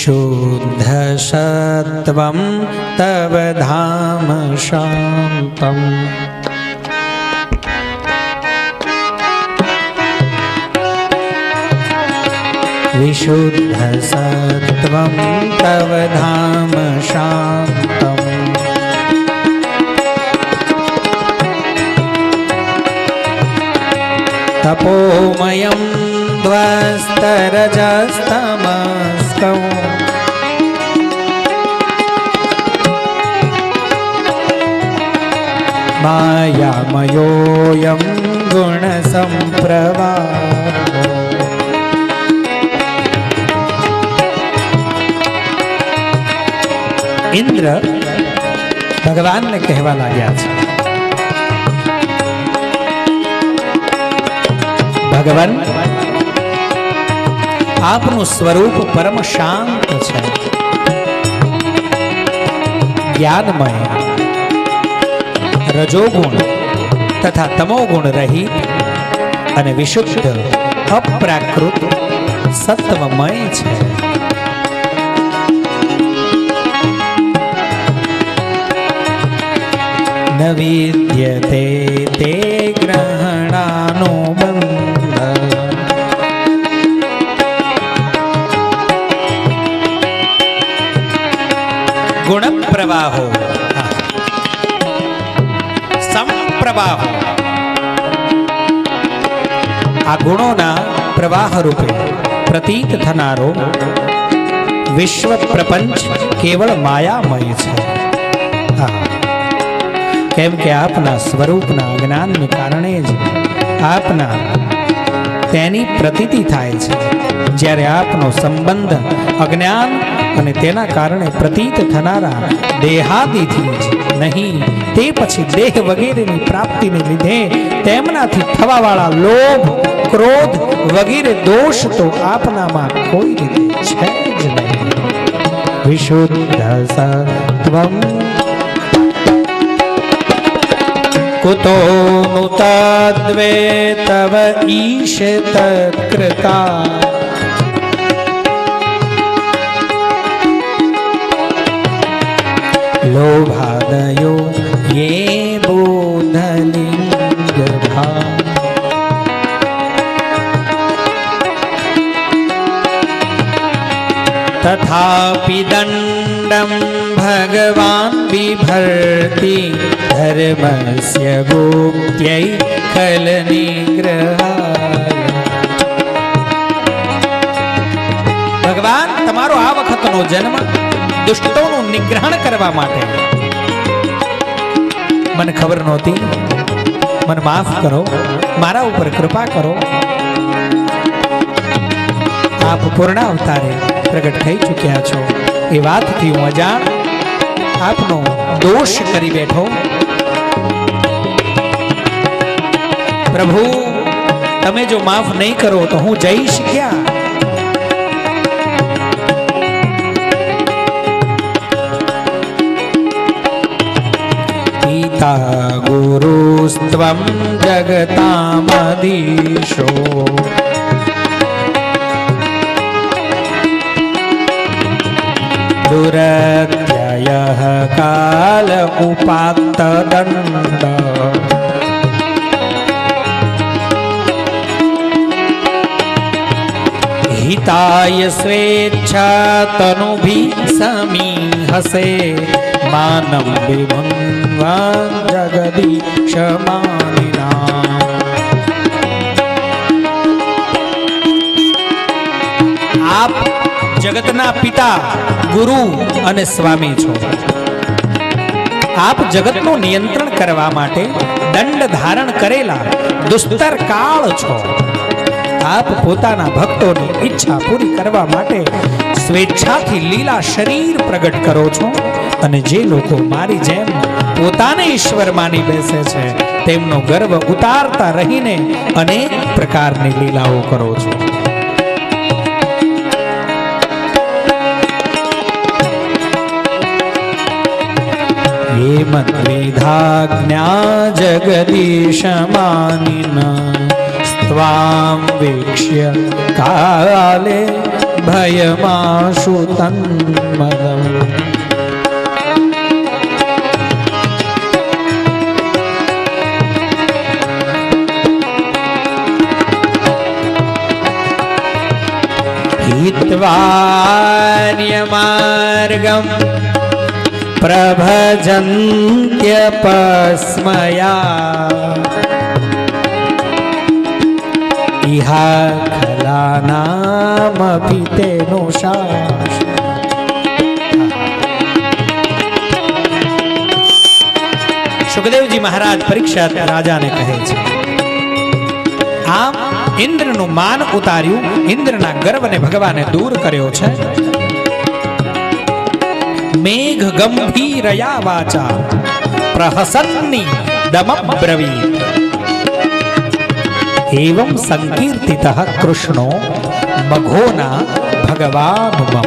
विशुद्धसत्त्वं तव धाम शान्तम् विशुद्धसत्त्वं तव धाम शान्तम् तपोमयं ध्वस्तरजस्तमस्कौ मायामयोऽयं गुणसम्प्रवाहो ઇન્દ્ર ભગવાનને કહેવા લાગ્યા છે ભગવાન આપનું સ્વરૂપ પરમ શાંત છે. જ્ઞાનમય, રજોગુણ તથા તમોગુણ રહિત અને વિશુદ્ધ, અપ્રાકૃત, સત્વમય છે. ન વિદ્યતે તે ગુણપ્રવાહો સંપ્રવાહો આ ગુણોના પ્રવાહ રૂપે પ્રતીત થનારો વિશ્વ પ્રપંચ કેવળ માયામય છે કેમ કે આપના સ્વરૂપના જ્ઞાનને કારણે જ આપના તેની પ્રતીતિ થાય છે જ્યારે આપનો સંબંધ અજ્ઞાન અને તેના કારણે પ્રતીત થનારા દેહાદિથી જ નહીં તે પછી દેહ વગેરેની પ્રાપ્તિને લીધે તેમનાથી થવાવાળા લોભ ક્રોધ વગેરે દોષ તો આપનામાં કોઈ રીતે છે જ નહીં વિશુદ્ધ સત્વમ कुतो नु तद्वे तव ईश लोभादयो ये बोधलिङ्गभा तथापि दण्डं भगवान् बिभर्ति धर्मस्य गुप्त्यै खलनिग्रहाय ભગવાન તમારો આ વખતનો જન્મ દુષ્ટોનું નિગ્રહણ કરવા માટે. મને ખબર નહોતી. મને માફ કરો. મારા ઉપર કૃપા કરો. આપ પૂર્ણ અવતારે પ્રગટ થઈ ચૂક્યા છો. એ વાતથી હું અજાણ આપનો દોષ કરી બેઠો. પ્રભુ, તમે જો માફ નહીં કરો તો હું જઈશ ક્યાં પિતા ગુરુસ્ત્વમ જગતામદીશો દુરત્યય કાલ ઉપાત્તદંડ હિતાય સ્વેચ્છા તનુભી સમી હસે માનમ વિભંગ જગદીશ માનિના આપ જગતના પિતા, ગુરુ અને સ્વામી છો. આપ જગતનું નિયંત્રણ કરવા માટે દંડ ધારણ કરેલા દુસ્તર કાળ છો. આપ પોતાના ભક્તોની ઈચ્છા પૂરી કરવા માટે સ્વેચ્છાથી લીલા શરીર પ્રગટ કરો છો. અને જે લોકો મારી જેમ પોતાને ઈશ્વર માની બેસે છે, તેમનો ગર્વ ઉતારતા રહીને અનેક પ્રકારની લીલાઓ કરો છો. મત વિધા જ્ઞા જગદીશ માનિના. त्वां वीक्ष्य काले भयमाशुतं मदम्। हित्वार्यमार्गं प्रभजन्त्यपस्मया। વિહાખલાનામપી તેનો શાસ સુખદેવજી મહારાજ પરીક્ષા રાજાને કહે છે, આમ ઇન્દ્રનું માન ઉતાર્યું, ઇન્દ્રના ગર્વને ભગવાને દૂર કર્યો છે. મેઘ ગંભીરયા વાચા, પ્રહસન્ની દમબ્રવી એવં સંકીર્તિત કૃષ્ણો મઘોના ભગવાનુમમ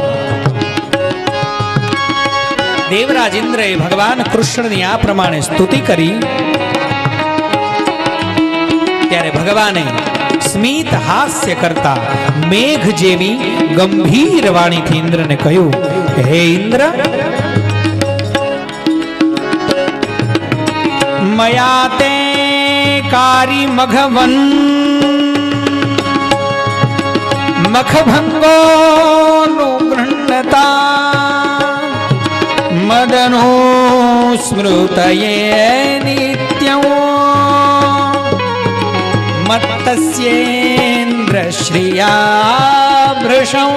દેવરાજ ઇન્દ્રએ ભગવાન કૃષ્ણની આ પ્રમાણે સ્તુતિ કરી ત્યારે ભગવાને સ્મિત હાસ્ય કરતા મેઘ જેવી ગંભીર વાણીથી ઇન્દ્રને કહ્યું હે ઇન્દ્ર મયા તે કારી મઘવન મખભંગો ગૃહતા મદનો સ્મૃતયે નિત્યં મત્તસ્યેન્દ્ર શ્રિયા ભૃશં